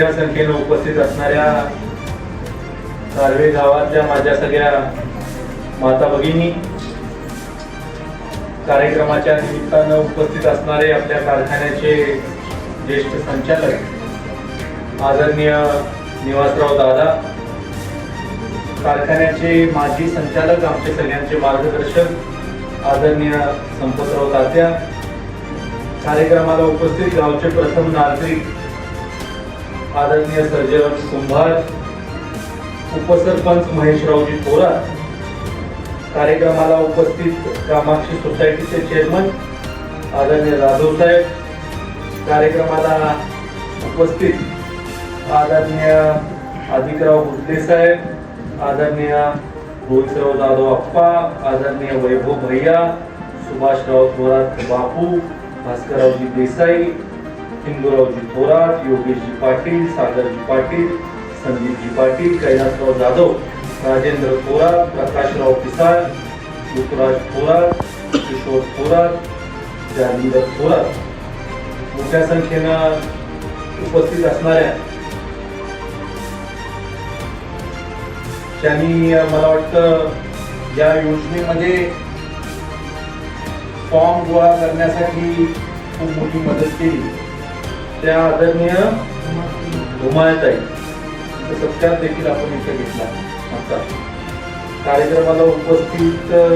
मोठ्या संख्येने उपस्थित असणाऱ्या सार्वे गावातल्या माझ्या सगळ्या माता भगिनी कार्यक्रमाच्या निमित्तानं उपस्थित असणारे आपल्या कारखान्याचे ज्येष्ठ संचालक आदरणीय निवासराव दादा कारखान्याचे माजी संचालक आमचे सगळ्यांचे मार्गदर्शक आदरणीय संपतराव तात्या कार्यक्रमाला उपस्थित गावचे प्रथम नागरिक आदरणीय सर्जन कुंभार उपसरपंच महेशरावजी थोरात कार्यक्रमाला उपस्थित कामाक्षी सोसायटीचे चेअरमन आदरणीय जाधव साहेब कार्यक्रमाला उपस्थित आदरणीय अधिकराव भुजले साहेब आदरणीय रोहितराव जाधव अप्पा आदरणीय वैभव भैया सुभाषराव थोरात बापू भास्कररावजी देसाई हिंदूरावजी थोरात योगेशजी पाटील सागरजी पाटील संदीपजी पाटील कैलासराव जाधव राजेंद्र थोरात प्रकाशराव पिसाळ ऋतुराज थोरात किशोर थोरात जालिंदर थोरात. मोठ्या संख्येनं उपस्थित असणाऱ्या त्यांनी मला वाटतं या योजनेमध्ये फॉर्म गोळा करण्यासाठी खूप मोठी मदत केली. त्या आदरणीय हुमायताई सत्कार देखील आपण इथे घेतला आता कार्यक्रमाला उपस्थित अ,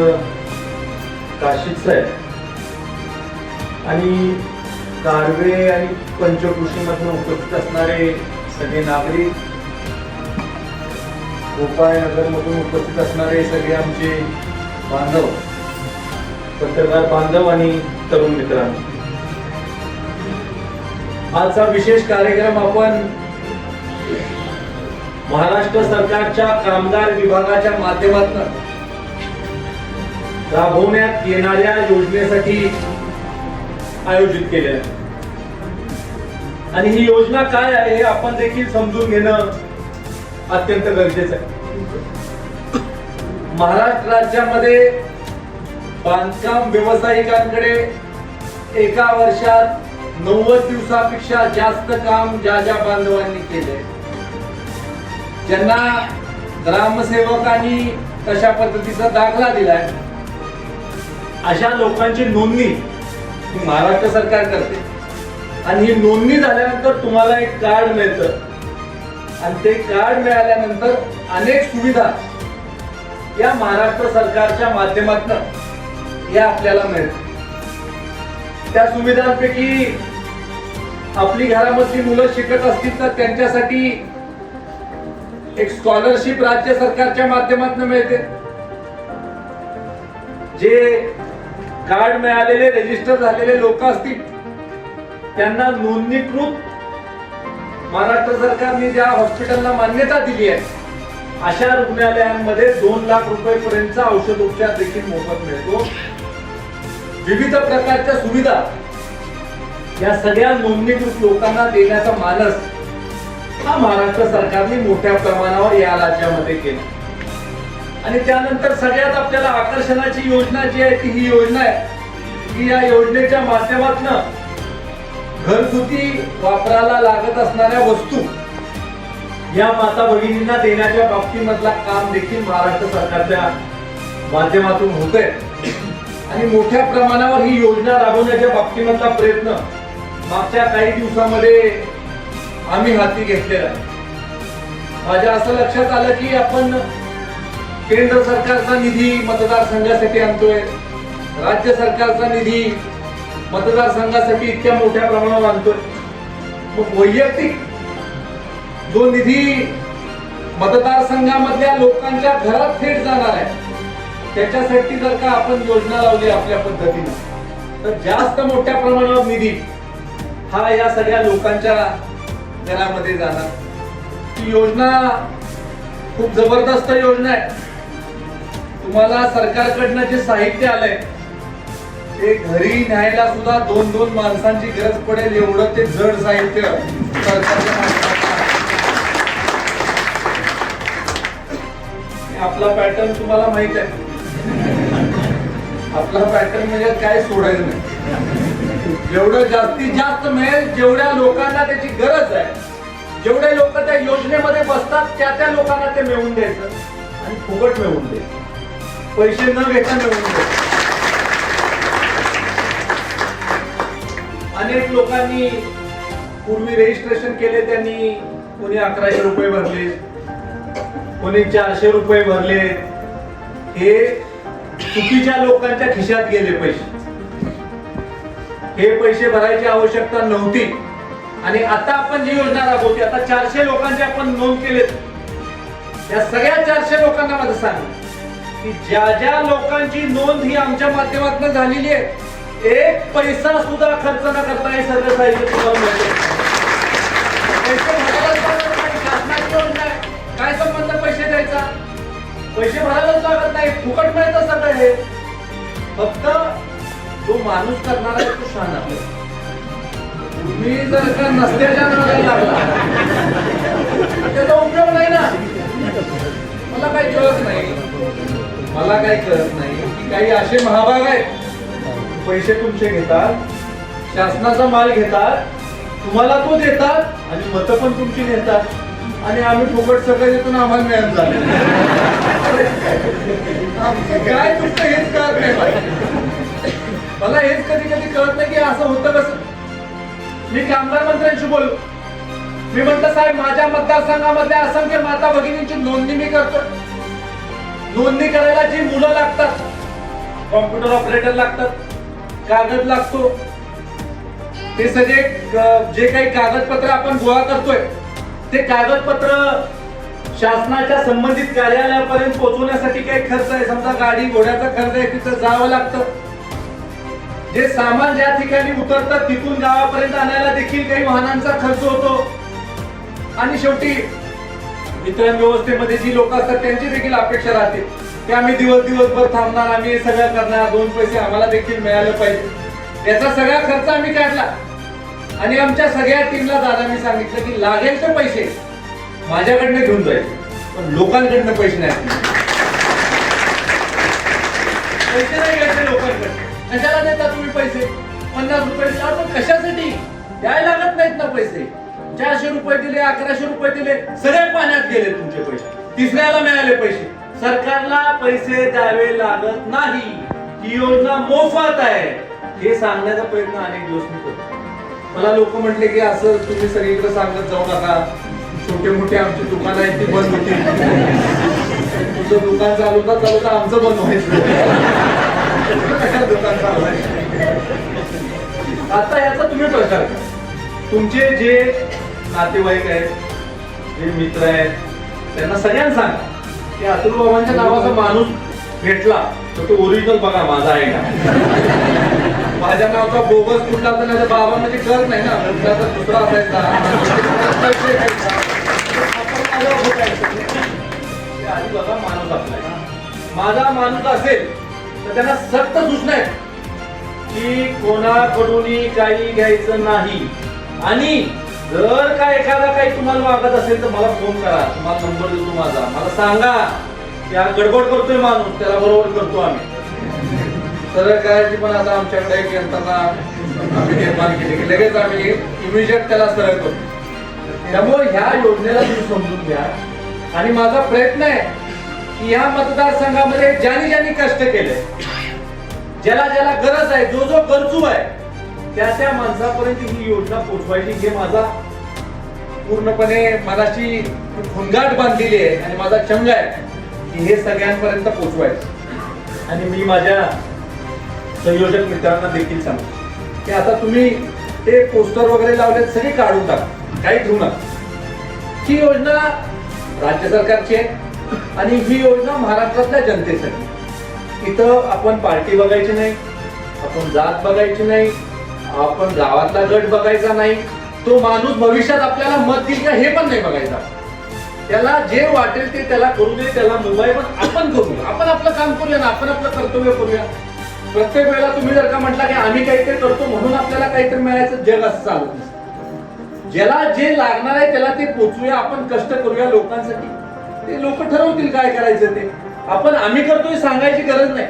साहेब आणि कारवे आणि पंचकृषीमधून उपस्थित असणारे सगळे नागरिक गोपाळनगरमधून उपस्थित असणारे सगळे आमचे बांधव पत्रकार बांधव आणि तरुण मित्रांनो. आजचा विशेष कार्यक्रम आपण महाराष्ट्र सरकारच्या कामगार विभागाच्या माध्यमातून राबवण्यात येणाऱ्या योजनेसाठी आयोजित केले आहे. आणि ही योजना काय आहे हे आपण देखील समजून घेणं अत्यंत गरजेचं आहे. महाराष्ट्र राज्यामध्ये बांधकाम व्यावसायिकांकडे एका वर्षात नव्वद दिवसापेक्षा जास्त काम ज्या ज्या बांधवांनी केले ज्यांना ग्रामसेवकांनी तशा पद्धतीचा दाखला दिलाय अशा लोकांची नोंदणी महाराष्ट्र सरकार करते. आणि ही नोंदणी झाल्यानंतर तुम्हाला एक कार्ड मिळतं. आणि ते कार्ड मिळाल्यानंतर अनेक सुविधा या महाराष्ट्र सरकारच्या माध्यमातून या आपल्याला मिळतात. त्या सुविधांपैकी आपली घरामधली मुलं शिकत असतील तर त्यांच्यासाठी एक स्कॉलरशिप राज्य सरकारच्या माध्यमातून मिळते. जे कार्ड मिळालेले रजिस्टर झालेले लोक असतील त्यांना नोंदणीकृत महाराष्ट्र सरकारने ज्या हॉस्पिटलला मान्यता दिली आहे अशा रुग्णालयांमध्ये दोन लाख रुपये पर्यंतचा औषध उपचार देखील मोफत मिळतो. विविध प्रकारच्या सुविधा या सगळ्या नोंदणीकृत लोकांना देण्याचा मानस हा महाराष्ट्र सरकारने मोठ्या प्रमाणावर या राज्यामध्ये केला. आणि त्यानंतर सगळ्यात आपल्याला आकर्षणाची योजना जी आहे ती ही योजना आहे की या योजनेच्या माध्यमातून घरगुती वापराला लागत असणाऱ्या वस्तू या माता भगिनींना देण्याच्या बाबतीमधला काम देखील महाराष्ट्र सरकारच्या माध्यमातून होत आहे आणि मोठ्या प्रमाणावर ही योजना राबवण्याच्या बाबतीमधला प्रयत्न मागच्या काही दिवसामध्ये आम्ही हाती घेतलेला. माझ्या असं लक्षात आलं की आपण केंद्र सरकारचा निधी मतदारसंघासाठी आणतोय. राज्य सरकारचा निधी मतदारसंघासाठी इतक्या मोठ्या प्रमाणावर आणतोय. मग वैयक्तिक जो निधी मतदारसंघामधल्या लोकांच्या घरात थेट जाणार आहे त्याच्यासाठी जर का आपण योजना लावली आपल्या पद्धतीने तर जास्त मोठ्या प्रमाणावर निधी हा या सगळ्या लोकांच्या घरामध्ये जाणार. ती योजना खूप जबरदस्त योजना आहे. तुम्हाला सरकारकडनं जे साहित्य आलंय ते घरी न्यायला सुद्धा दोन दोन माणसांची गरज पडेल एवढं ते जड साहित्य सरकारच्या आपला पॅटर्न तुम्हाला माहीत आहे. आपला पॅटर्न म्हणजे काय सोडायचं नाही. जेवढं जास्तीत जास्त मिळेल जेवढ्या लोकांना त्याची गरज आहे जेवढे लोक त्या योजनेमध्ये बसतात त्या त्या लोकांना ते मिळवून द्यायचं आणि फुकट मिळवून द्यायचं. पैसे न घेता मिळवून द्यायचं. अनेक लोकांनी पूर्वी रजिस्ट्रेशन केले त्यांनी कोणी अकराशे रुपये भरले कोणी चारशे रुपये भरले. हे चुकीच्या लोकांच्या खिशात गेले पैसे. हे पैसे भरायची आवश्यकता नव्हती. आणि आता आपण जी योजना राबवते आता चारशे लोकांचे आपण नोंद केलेत. या सगळ्या चारशे लोकांना माझं सांग. की ज्या ज्या लोकांची नोंद ही आमच्या माध्यमातून झालेली आहे एक पैसा सुद्धा खर्च न करता हे सगळं साहित्य तुम्हाला मिळते पैसे शासनाची योजना काय संबंध पैसे द्यायचा? पैसे भरायलाच लागत नाही फुकट मिळतं सगळं हे. फक्त जो माणूस करणार आहे तो शहाणा तुम्ही जर का नसत्याच्या नावाला लागला त्याचा उपयोग नाही ना. मला काही कळत नाही. मला काही कळत नाही. की काही असे महाभाग आहेत. पैसे तुमचे घेतात शासनाचा माल घेतात तुम्हाला तो देतात आणि मतं पण तुमची घेतात. आणि आम्ही फुकट सगळं देतो ना आम्हाला मिळत झालं आमचं काय तुमचं हेच कळत नाही. मला. हेच कधी कधी कळत नाही की असं होतं कसं? मी कामगार मंत्र्यांशी बोललो मी म्हणतो साहेब माझ्या मतदारसंघामधल्या असंख्य माता भगिनींची नोंदणी मी करतो. नोंदणी करायला जी मुलं लागतात कॉम्प्युटर ऑपरेटर लागतात कागद लागतो ते सगळे जे काही कागदपत्र आपण गोळा करतोय ते कागदपत्र शासनाच्या संबंधित कार्यालयापर्यंत पोहोचवण्यासाठी काही खर्च आहे. समजा गाडी घोड्याचा खर्च आहे तिथं जावं लागतं. जे सामान ज्या ठिकाणी उतरतात तिथून गावापर्यंत आणायला देखील काही वाहनांचा खर्च होतो. आणि शेवटी वितरण व्यवस्थेमध्ये जी लोक असतात त्यांची देखील अपेक्षा राहते. की आम्ही दिवस दिवसभर थांबणार आम्ही सगळं करणार दोन पैसे आम्हाला देखील मिळाले पाहिजे. याचा सगळा खर्च आम्ही काढला. आणि आमच्या सगळ्या टीमला दादा मी सांगितलं की लागेल तर पैसे. माझ्याकडनं घेऊन जायचे पण लोकांकडनं पैसे नाही. पैसे नाही घ्यायचे लोकांकडे. कशाला देता तुम्ही पैसे? पन्नास रुपये दिले. कशासाठी? द्यायला लागत नाहीत ना पैसे. चारशे रुपये दिले अकराशे रुपये दिले सगळे पाण्यात गेले तुमचे पैसे. तिसऱ्याला मिळाले पैसे. सरकारला पैसे द्यावे लागत नाही. ही योजना मोफत आहे. हे सांगण्याचा प्रयत्न अनेक दिवस मी करतो. मला लोक म्हटले की असं तुम्ही सगळीकडे सांगत जाऊ नका. छोटे मोठे आमची दुकान आहेत ती बंद होती तुझं दुकान चालवता चालवता आमचं बंद व्हायचं. दुकान चालवायचं आता याचा तुम्ही प्रचार करा. तुमचे जे नातेवाईक आहेत जे मित्र आहेत त्यांना सगळ्यांना सांगा. की अतुल बाबांच्या नावाचा माणूस भेटला तर तो ओरिजिनल बघा माझा आहे का? माझ्या नावाचा बोगस कुठला तर माझ्या बाबा म्हणजे कर नाही ना. कुठला तर दुसरा असायचा. आधी बघा माणूस माझा माणूस असेल तर त्यांना सक्त सूचना आहे की कोणाकडूनही काही घ्यायचं नाही. आणि जर का एखादा काही तुम्हाला मागत असेल तर मला फोन करा. तुम्हाला नंबर देतो माझा. मला सांगा. की हा गडबड करतोय माणूस. त्याला बरोबर करतो आम्ही. सरळ करायची पण आता आमच्याकडे एक यंत्रणा आम्ही निर्माण केली की लगेच आम्ही इमिजिएट त्याला सरळ करतो त्यामुळे ह्या योजनेला तुम्ही समजून घ्या. आणि माझा प्रयत्न आहे की ह्या मतदारसंघामध्ये ज्यांनी ज्यांनी कष्ट केले ज्याला ज्याला गरज आहे जो जो गरजू आहे त्या त्या माणसापर्यंत ही योजना पोचवायची हे माझा पूर्णपणे मनाची भुंगाट बांधलेली आहे आणि माझा चंग आहे की हे सगळ्यांपर्यंत पोचवायचं आणि मी माझ्या संयोजक मित्रांना देखील सांगतो. की आता तुम्ही ते पोस्टर वगैरे लावलेत सगळे काढून टाका. काही ठेवू नका. ही योजना राज्य सरकारची आहे आणि ही योजना महाराष्ट्रातल्या जनतेसाठी. इथं आपण पार्टी बघायची नाही आपण जात बघायची नाही आपण गावातला गट बघायचा नाही. तो माणूस भविष्यात आपल्याला मत देईल का हे पण नाही बघायचा. त्याला जे वाटेल ते त्याला करू दे त्याला मुंबई पण आपण करूया आपण आपलं काम करूया ना आपण आपलं कर्तव्य करूया. प्रत्येक वेळेला तुम्ही जर का म्हटला की आम्ही काहीतरी करतो म्हणून आपल्याला काहीतरी मिळायचं जग असं चालत नसतं. ज्याला जे लागणार आहे त्याला ते पोचूया आपण कष्ट करूया लोकांसाठी. ते लोक ठरवतील काय करायचं ते. आपण आम्ही करतोय सांगायची गरज नाही.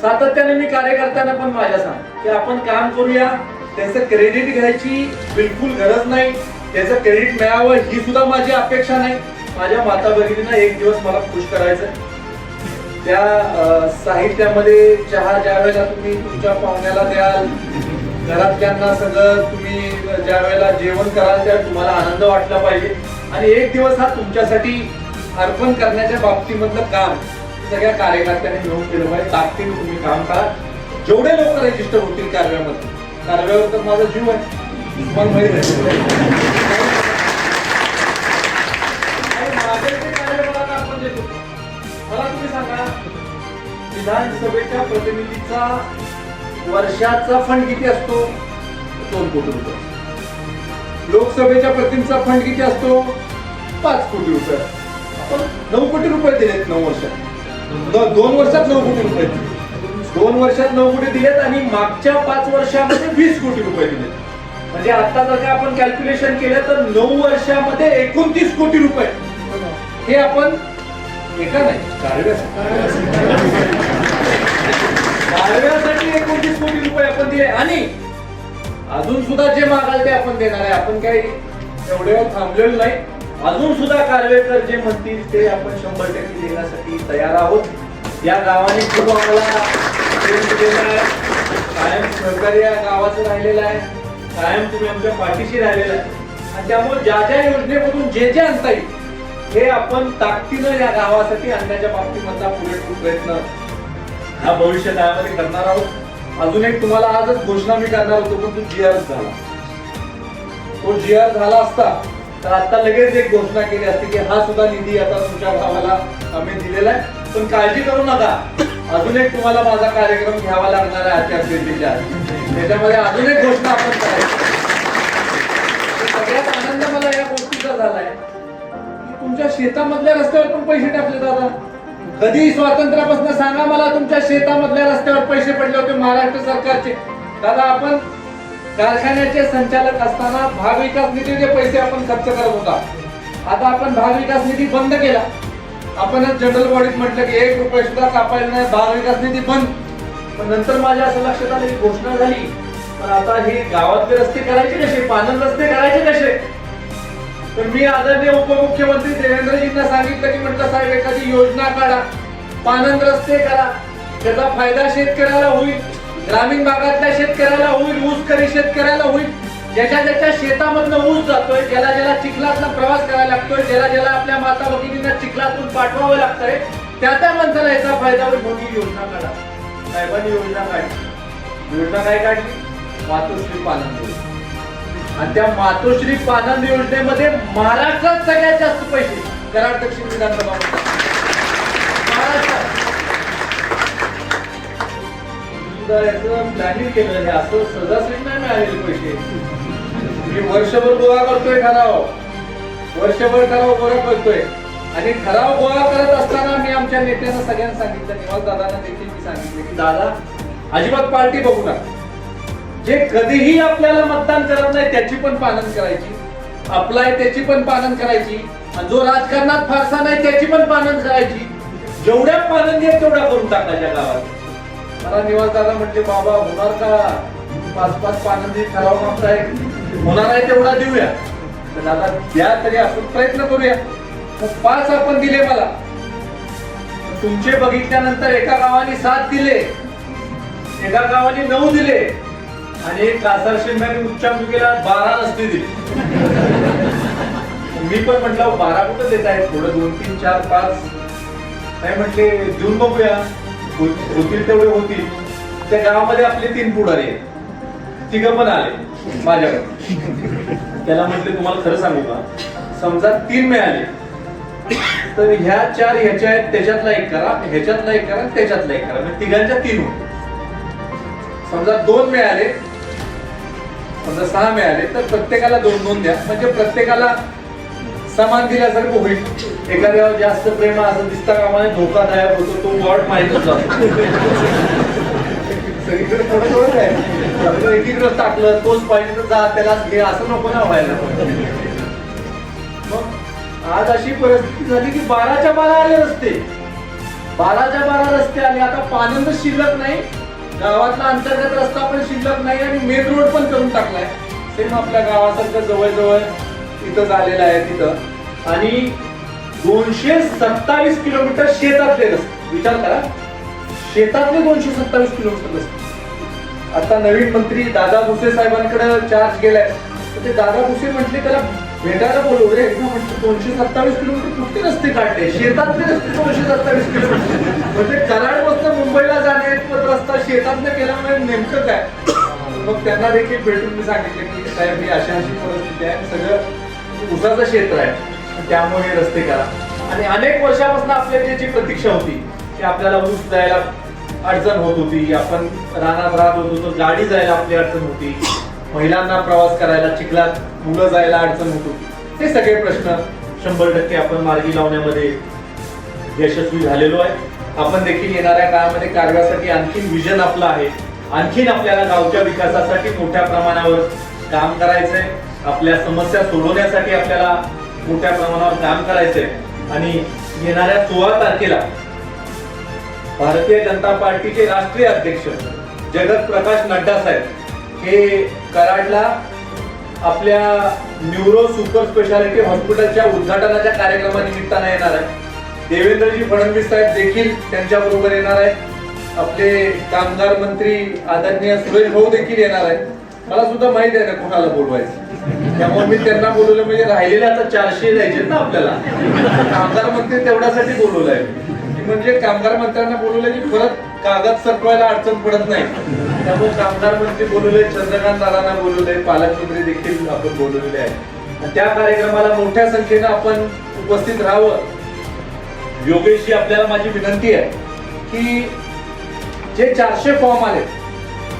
सातत्याने मी कार्यकर्त्यांना पण माझ्या सांग की आपण काम करूया त्याचं क्रेडिट घ्यायची बिलकुल गरज नाही. त्याचं क्रेडिट मिळावं ही सुद्धा माझी अपेक्षा नाही. माझ्या माता भगिनींना एक दिवस मला खुश करायचं त्या साहित्यामध्ये चहा ज्या वेळेला तुम्ही तुमच्या पाहुण्याला द्याल घरातल्यांना सगळं तुम्ही ज्या वेळेला जेवण कराल त्या तुम्हाला आनंद वाटला पाहिजे. आणि एक दिवस हा तुमच्यासाठी अर्पण करण्याच्या बाबतीमधलं काम सगळ्या कार्यकर्त्यांनी मिळून केलं पाहिजे. ताकदीने तुम्ही काम करा. जेवढे लोक रजिस्टर होतील कार्यामध्ये कार्यावर तर माझा जीव आहे. तुम्हाला माहीत आहे. विधानसभेच्या प्रतिनिधीचा वर्षाचा फंड किती असतो? दोन कोटी रुपये. लोकसभेच्या प्रतिनिधीचा फंड किती असतो? पाच कोटी रुपये. आपण नऊ कोटी रुपये दिलेत नऊ वर्षात. दोन वर्षात नऊ कोटी रुपये दिले. दोन वर्षात नऊ कोटी दिलेत आणि मागच्या पाच वर्षामध्ये वीस कोटी रुपये दिलेत. म्हणजे आता जर का आपण कॅल्क्युलेशन केलं तर नऊ वर्षामध्ये एकोणतीस कोटी रुपये. हे आपण एका नाही कार्यासाठी एकोणतीस कोटी रुपये आपण दिले. आणि अजून सुद्धा जे मागाल ते आपण देणार आहे. आपण काही एवढे थांबलेलो नाही. अजून सुद्धा कारवेकर जे म्हणतील ते आपण शंभर टक्के देण्यासाठी तयार आहोत. या गावाने खूप आम्हाला कायम सहकार्य या गावाचं राहिलेलं आहे. कायम तुम्ही आमच्या पाठीशी राहिलेलं आहे. आणि त्यामुळे ज्या ज्या योजनेमधून जे जे आणता येईल हे आपण ताकदीनं या गावासाठी आणण्याच्या बाबतीमधला पुरेपूर प्रयत्न हा भविष्य काळामध्ये करणार आहोत. अजून एक तुम्हाला आजच घोषणा मी करणार होतो पण तो जी आर झाला. तो जी आर झाला असता तर आता लगेच एक घोषणा केली असती की हा सुद्धा निधी आता तुमच्या भावाला आम्ही दिलेला आहे. पण काळजी करू नका. अजून एक तुम्हाला माझा कार्यक्रम घ्यावा लागणार आहे आचारसंहितेच्या त्याच्यामध्ये अजून एक घोषणा आपण करायची. सगळ्यात आनंद मला या गोष्टीचा झालाय. की तुमच्या शेतामधल्या रस्त्यावर पण पैसे टाकले दादा. कधी स्वातंत्र्यापासून सांगा मला तुमच्या शेतामधल्या रस्त्यावर पैसे पडले होते महाराष्ट्र सरकारचे. दादा आपण कारखान्याचे संचालक असताना भागविकास निधीचे पैसे आपण खर्च करत होता. आता आपण भागविकास निधी बंद केला. आपणच जनरल बॉडीत म्हटलं की एक रुपये सुद्धा कापायला नाही भागविकास निधी बंद. पण नंतर माझ्या असं लक्षात आलं की घोषणा झाली. पण आता हे गावातले रस्ते करायचे कसे? पानन रस्ते करायचे कसे? तर मी आदरणीय उपमुख्यमंत्री देवेंद्रजींना सांगितलं की म्हटलं साहेब एखादी योजना काढा पानंद रस्ते करा. त्याचा फायदा शेतकऱ्याला होईल ग्रामीण भागातल्या शेतकऱ्याला होईल ऊस करी शेतकऱ्याला होईल. ज्याच्या ज्याच्या शेतामधनं ऊस जातोय ज्याला ज्याला चिखलातला प्रवास करायला लागतोय ज्याला ज्याला आपल्या माता भगिनींना चिखलातून पाठवावं लागतंय त्या त्या माणसाला याचा फायदा होईल मोठी योजना काढा. साहेबांनी योजना काढली. योजना काय काढली? वाहतूक पानंद योजना आणि त्या मातोश्री पानंद योजनेमध्ये महाराष्ट्रात सगळ्यात जास्त पैसे. कराड दक्षिण विधानसभा प्लॅनिंग केलं हे असं सहजासहजी नाही मिळालेले पैसे. मी वर्षभर गोळा करतोय ठराव. वर्षभर ठराव गोळा करतोय. आणि ठराव गोळा करत असताना मी आमच्या नेत्यांना सगळ्यांना सांगितलं निवास दादांना देखील मी सांगितलं की दादा अजिबात पार्टी बघू नका. जे कधीही आपल्याला मतदान करत नाही त्याची पण पालन करायची. आपला आहे त्याची पण पालन करायची. आणि जो राजकारणात फारसा नाही त्याची पण पालन करायची. जेवढ्या पालन घ्या तेवढ्या करून टाकायच्या गावात. मला निवास दादा म्हटले बाबा होणार का? पाच पाच पानंदी ठराव मागताय होणार आहे तेवढा देऊया. तर दादा द्या तरी आपण प्रयत्न करूया. मग पाच आपण दिले मला. तुमचे बघितल्यानंतर एका गावाने सात दिले. एका गावाने नऊ दिले. आणि कासार शिंद्याने उच्चांकिकेला बारा रस्ते दिले. मी पण म्हटलं बारा कुठं देत आहे थोडं दोन तीन चार पाच. नाही म्हटले देऊन बघूया. हो, होतील तेवढे होतील. त्या गावामध्ये आपले तीन पुढारी आहेत. तिघ पण आले माझ्याकडे. त्याला म्हटले तुम्हाला खरं सांगू का? समजा तीन मिळाले. तर ह्या चार ह्याच्या आहेत त्याच्यातला एक करा. ह्याच्यातला एक करा त्याच्यातला एक करा. म्हणजे तिघांच्या तीन होतील समजा दोन मिळाले समजा सहा मिळाले तर प्रत्येकाला दोन दोन द्या. म्हणजे प्रत्येकाला समान दिल्यासारखं होईल. एखाद्यावर जास्त प्रेम असं दिसता कामाने धोकादायक होतो तो वॉर्ड माहीतच जातो. सगळीकडे थोडं थोडं आहे. एकीकडे टाकलं तोच पाहिजे तर जा त्यालाच घे असं नको ना व्हायला. मग आज अशी परिस्थिती झाली की बाराच्या बारा आले रस्ते. बाराच्या बारा रस्ते आले. आता पानंद शिल्लक नाही गावातला अंतर्गत रस्ता पण शिल्लक नाही आणि मेन रोड पण करून टाकलाय. सेम आपल्या गावासारखं जवळजवळ इथं झालेलं आहे तिथं. आणि दोनशे सत्तावीस किलोमीटर शेतातले रस्ते. विचार करा. शेतातले दोनशे सत्तावीस किलोमीटर रस्ते. आता नवीन मंत्री दादा भुसे साहेबांकडे चार्ज गेलाय. तर ते दादा भुसे म्हटले त्याला भेटायला बोलवले एकदा म्हटलं दोनशे सत्तावीस किलोमीटर कुठले रस्ते काढले. शेतातले रस्ते दोनशे सत्तावीस किलोमीटर. म्हणजे कराडपासून मुंबईला जाण्याचा रस्ता शेतातनं केल्यामुळे म्हणजे नेमकं काय? मग त्यांना देखील भेटून मी सांगितलं की साहेब ही अशा अशी परिस्थिती आहे. सगळं उसाचं क्षेत्र आहे. त्यामुळे हे रस्ते करा. आणि अनेक वर्षापासून आपल्याची जी प्रतीक्षा होती की आपल्याला ऊस जायला अडचण होत होती आपण रानात राहत होतो तर गाडी जायला आपली अडचण होती. महिलांना प्रवास करायला चिखलात मुलं जायला अडचण होतो. हे सगळे प्रश्न शंभर टक्के आपण मार्गी लावण्यामध्ये यशस्वी झालेलो आहे. आपण देखील येणाऱ्या काळामध्ये कार्यासाठी आणखीन विजन आपलं आहे. आणखीन आपल्याला गावच्या विकासासाठी मोठ्या प्रमाणावर काम करायचंय. आपल्या समस्या सोडवण्यासाठी आपल्याला मोठ्या प्रमाणावर काम करायचंय. आणि येणाऱ्या सोळा तारखेला भारतीय जनता पार्टीचे राष्ट्रीय अध्यक्ष जगत प्रकाश नड्डा साहेब हे कराडला आपल्या न्यूरो सुपर स्पेशालिटी हॉस्पिटलच्या उद्घाटनाच्या कार्यक्रमानिमित्तानं येणार आहे. देवेंद्रजी फडणवीस साहेब देखील त्यांच्या बरोबर येणार आहेत. आपले कामगार मंत्री आदरणीय सुरेश भाऊ देखील येणार आहेत. मला सुद्धा माहिती आहे ना कोणाला बोलवायचं. त्यामुळे मी त्यांना बोलवलं म्हणजे राहिलेले आता चारशे द्यायचे ना आपल्याला. कामगार मंत्री तेवढ्यासाठी बोलवलं आहे म्हणजे कामगार मंत्र्यांना बोलवलं की परत कागद सरकवायला अडचण पडत नाही. त्यामुळे कामगार मंत्री बोलवले चंद्रकांत दादांना बोलवले पालकमंत्री देखील आपण बोलवलेले आहे आणि त्या कार्यक्रमाला मोठ्या संख्येनं आपण उपस्थित राहावं. योगेशजी आपल्याला माझी विनंती आहे की जे चारशे फॉर्म आले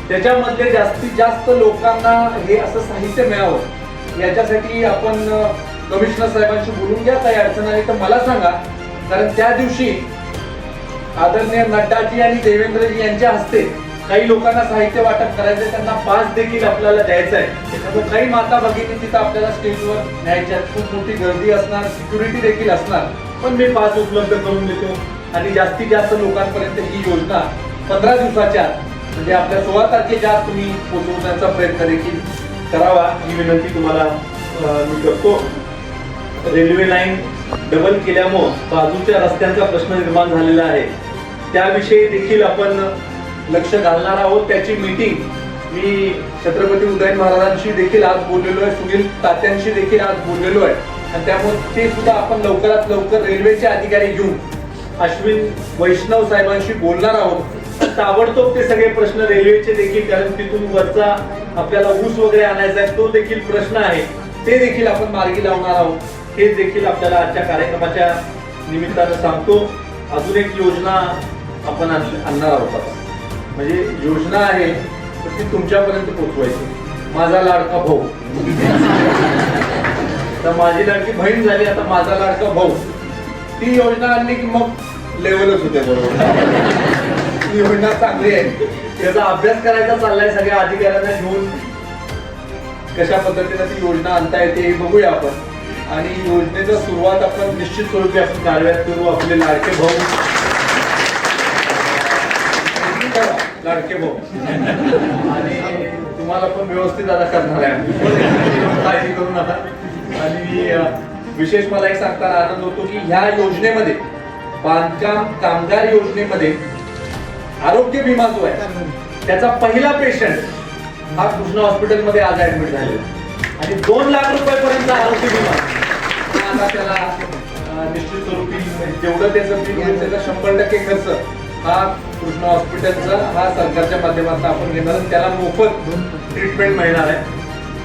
त्याच्यामध्ये जास्तीत जास्त लोकांना हे असं साहित्य मिळावं याच्यासाठी आपण कमिशनर साहेबांशी बोलून घ्या काही अडचण आली तर मला सांगा. कारण त्या दिवशी आदरणीय नड्डाजी आणि देवेंद्रजी यांच्या हस्ते काही लोकांना साहित्य वाटप करायचंय त्यांना पास देखील आपल्याला द्यायचा आहे काही माता भगिनी तिथं आपल्याला स्टेजवर न्यायच्या खूप मोठी गर्दी असणार सिक्युरिटी देखील असणार. पण मी पास उपलब्ध करून देतो. आणि जास्तीत जास्त लोकांपर्यंत ही योजना पंधरा दिवसाच्या म्हणजे आपल्या सोळा तारखेच्या आत तुम्ही पोहोचवण्याचा प्रयत्न देखील करावा. ही विनंती तुम्हाला मी करतो. रेल्वे लाईन डबल केल्यामुळं बाजूच्या रस्त्यांचा प्रश्न निर्माण झालेला आहे. त्याविषयी देखील आपण लक्ष घालणार आहोत त्याची मीटिंग मी छत्रपती उदयन महाराजांशी देखील आज बोललेलो आहे सुनील तात्यांशी देखील आज बोललेलो आहे. आणि त्यामुळे ते सुद्धा आपण लवकरात लवकर रेल्वेचे अधिकारी घेऊन अश्विन वैष्णव साहेबांशी बोलणार आहोत. ताबडतोब ते सगळे प्रश्न रेल्वेचे देखील कारण तिथून वरचा आपल्याला ऊस वगैरे आणायचा आहे तो देखील प्रश्न आहे. ते देखील आपण मार्गी लावणार आहोत. हे देखील आपल्याला आजच्या कार्यक्रमाच्या निमित्तानं सांगतो. अजून एक योजना आपण आण- आणणार आहोत. आता. म्हणजे योजना आहे तर ती तुमच्यापर्यंत पोचवायची. माझा लाडका भाऊ. तर माझी लाडकी बहीण झाली आता माझा लाडका भाऊ. ती योजना आणली की मग लेवलच होते बरोबर. ती योजना चांगली आहे. त्याचा अभ्यास करायचा चाललाय सगळ्या अधिकाऱ्यांना घेऊन. कशा पद्धतीने ती योजना आणता येते हे बघूया आपण. आणि योजनेचा सुरुवात आपण निश्चित स्वरूपी आपण कार्यात करू आपले लाडके भाऊ. लाडके भाऊ. आणि तुम्हाला पण व्यवस्थित आता करणार आहे काळजी करू नका. आणि विशेष मला एक सांगताना आनंद होतो की ह्या योजनेमध्ये बांधकाम कामगार योजनेमध्ये आरोग्य विमा जो आहे त्याचा पहिला पेशंट हा कृष्णा हॉस्पिटलमध्ये आज ऍडमिट झालेला आणि दोन लाख रुपयापर्यंत आरोग्य विमा. आता त्याला निश्चित स्वरूपी म्हणजे जेवढं त्याचं बिल होईल त्याचा शंभर टक्के खर्च हा कृष्णा हॉस्पिटलचा हा सरकारच्या माध्यमातून आपण घेणार त्याला मोफत ट्रीटमेंट मिळणार आहे.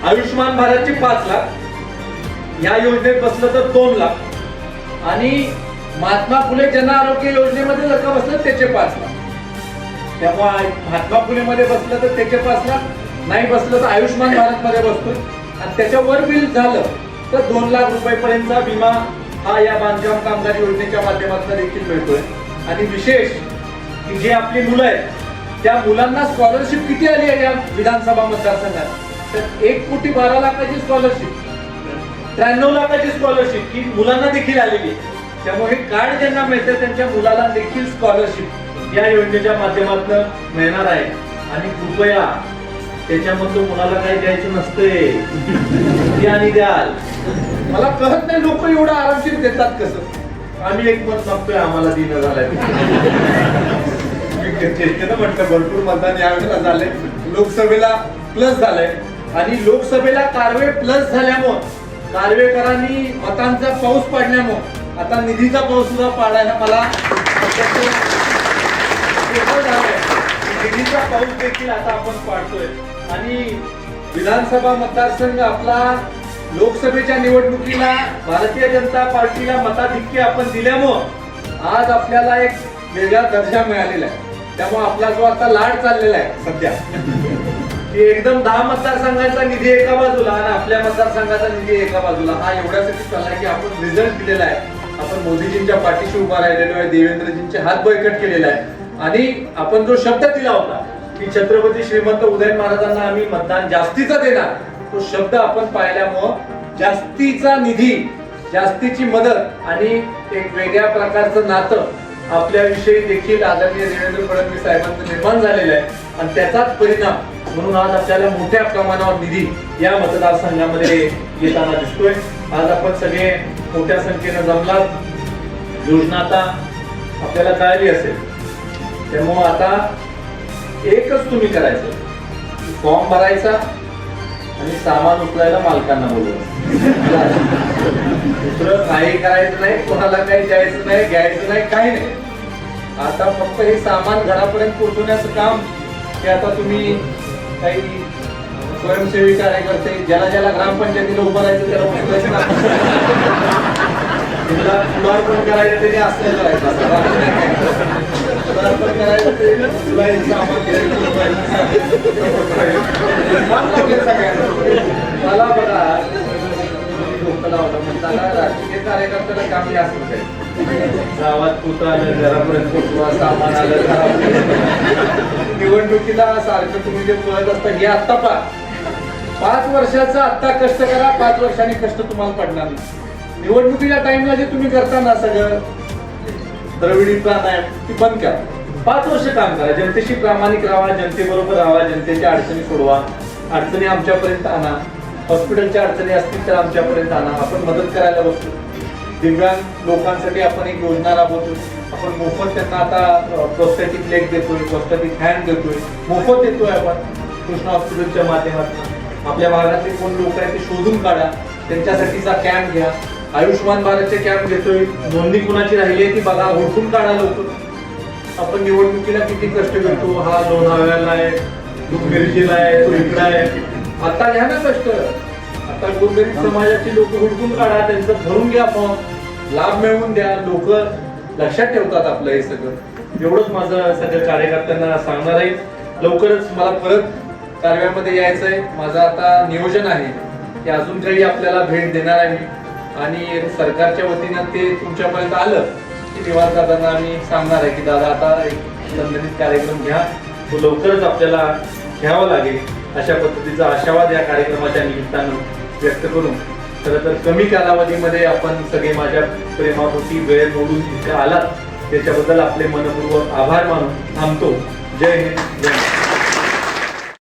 आयुष्यमान भारतची पाच लाख या योजनेत बसलं तर दोन लाख. आणि महात्मा फुले जन आरोग्य योजनेमध्ये जर का बसलं त्याचे पाच लाख. त्यामुळे महात्मा फुले मध्ये बसलं तर त्याचे पाच लाख नाही बसलं तर आयुष्यमान भारत मध्ये बसतोय. आणि त्याच्यावर बिल झालं तर दोन लाख रुपयेपर्यंतचा विमा हा या बांधकाम कामगार योजनेच्या माध्यमातून देखील मिळतोय. आणि विशेष की जे आपली मुलं आहेत त्या मुलांना स्कॉलरशिप किती आली आहे या विधानसभा मतदारसंघात? तर एक कोटी बारा लाखाची स्कॉलरशिप त्र्याण्णव लाखाची स्कॉलरशिप की मुलांना देखील आलेली आहे. त्यामुळे हे कार्ड ज्यांना मिळतं त्यांच्या मुलाला देखील स्कॉलरशिप या योजनेच्या माध्यमातून मिळणार आहे. आणि कृपया त्याच्यामधलं मुलाला काही द्यायचं नसतंय. आणि द्याल. मला कळत नाही लोक एवढं आरामशीर देतात कसं. आम्ही एक मत सांगतोय आम्हाला दिनं झालाय. ना म्हटलं भरपूर मतदान यावेळेला झालंय. लोकसभेला प्लस झालंय. आणि लोकसभेला कारवे प्लस झाल्यामुळं कारवेकरांनी मतांचा पाऊस पाडल्यामुळं आता निधीचा पाऊस सुद्धा पाडायला मला निधीचा पाऊस देखील आता आपण पाडतोय. आणि विधानसभा मतदारसंघ आपला लोकसभेच्या निवडणुकीला भारतीय जनता पार्टीला मताधिक्य आपण दिल्यामुळं आज आपल्याला एक वेगळा दर्जा मिळालेला आहे. त्यामुळे आपला जो आता लाड चाललेला आहे सध्या की एकदम दहा मतदारसंघाचा निधी एका बाजूला आणि आपल्या मतदारसंघाचा निधी एका बाजूला हा एवढ्यासाठी चालला की आपण रिझल्ट दिलेला आहे. आपण मोदीजींच्या पाठीशी उभा राहिलेलो आहे देवेंद्रजींचे हात बळकट केलेला आहे आणि आपण जो शब्द दिला होता की छत्रपती श्रीमंत उदय महाराजांना आम्ही मतदान जास्तीचा देणार तो शब्द आपण पाहिल्यामुळं जास्तीचा निधी जास्तीची मदत आणि एक वेगळ्या प्रकारचं नातं आपल्याविषयी देखील आदरणीय देवेंद्र फडणवीस साहेबांचं निर्माण झालेलं आहे. आणि त्याचाच परिणाम म्हणून आज आपल्याला मोठ्या प्रमाणावर निधी या मतदारसंघामध्ये येताना दिसतोय. आज आपण सगळे मोठ्या संख्येनं जमलात. योजना आता आपल्याला कळाली असेल. त्यामुळं आता एकच तुम्ही करायचं. फॉर्म भरायचा आणि सामान उचलायला मालकांना बोलवायचं. दुसरं काही करायचं नाही कोणाला काही द्यायचं नाही घ्यायचं नाही काही नाही. आता फक्त हे सामान घरापर्यंत पोहोचवण्याचं काम ते आता तुम्ही काही स्वयंसेवी कार्यकर्ते ज्याला ज्याला ग्रामपंचायतीला उभं राहायचं त्याला उचलायचं तुला पुढारपण करायचं त्याने असलं करायचं असं पुढारपण करायचं ते तुला हे सामान घ्यायचं, मला बघा तुम्ही होता लावलं म्हणताना राजकीय कार्यकर्त्याला काम हे गावात कुठं आलं घरापर्यंत पोचवा सामान आलं घरापर्यंत? निवडणुकीला सारखं तुम्ही जे पळत असता हे आत्ता पा पाच वर्षाचा आत्ता कष्ट करा पाच वर्षांनी कष्ट तुम्हाला पडणार नाही. निवडणुकीच्या टाइमला जे तुम्ही करता ना सगळं द्रविडी प्राणायाम ती बंद करा. पाच वर्ष काम करा. जनतेशी प्रामाणिक राहा जनतेबरोबर राहा जनतेच्या अडचणी सोडवा. अडचणी आमच्यापर्यंत आणा. हॉस्पिटलच्या अडचणी असतील तर आमच्यापर्यंत आणा. आपण मदत करायला बसतो. दिव्यांग लोकांसाठी आपण एक योजना राबवतो. आपण मोफत त्यांना आता प्रोस्थेटिक लेग देतोय प्रोस्थेटिक हँड देतोय. मोफत देतोय आपण कृष्ण हॉस्पिटलच्या माध्यमातून. आपल्या भागातले कोण लोक आहेत ते शोधून काढा. त्यांच्यासाठीचा कॅम्प घ्या. आयुष्यमान भारतचे कॅम्प घेतोय. नोंदणी कुणाची राहिली आहे ती बघा. ओळखून काढा लवकर. आपण निवडणुकीला किती कष्ट करतो. हा लोणावळ्याला आहे तो मिरजीला आहे तो इकडा आहे. आता घ्या ना कष्ट. आता गोरगरीब समाजाची लोक हुडकून काढा त्यांचं भरून घ्या फॉर्म लाभ मिळवून द्या. लोक लक्षात ठेवतात आपलं हे सगळं. एवढंच माझं सगळं कार्यकर्त्यांना सांगणार आहे. लवकरच मला परत कारव्यामध्ये यायचं आहे माझं आता नियोजन आहे की अजून काही आपल्याला भेट देणार आहे आणि सरकारच्या वतीनं ते तुमच्यापर्यंत आलं की निवास दादांना आम्ही सांगणार आहे की दादा आता एक संबंधित कार्यक्रम घ्या. तो लवकरच आपल्याला घ्यावा लागेल. अशा पद्धतीचा आशावाद या कार्यक्रमाच्या निमित्तानं व्यक्त करून खरं तर कमी कालावधीमध्ये आपण सगळे माझ्या प्रेमापोटी वेळ मोडून इथे आलात. त्याच्याबद्दल आपले मनपूर्वक आभार मानून थांबतो. जय हिंद जय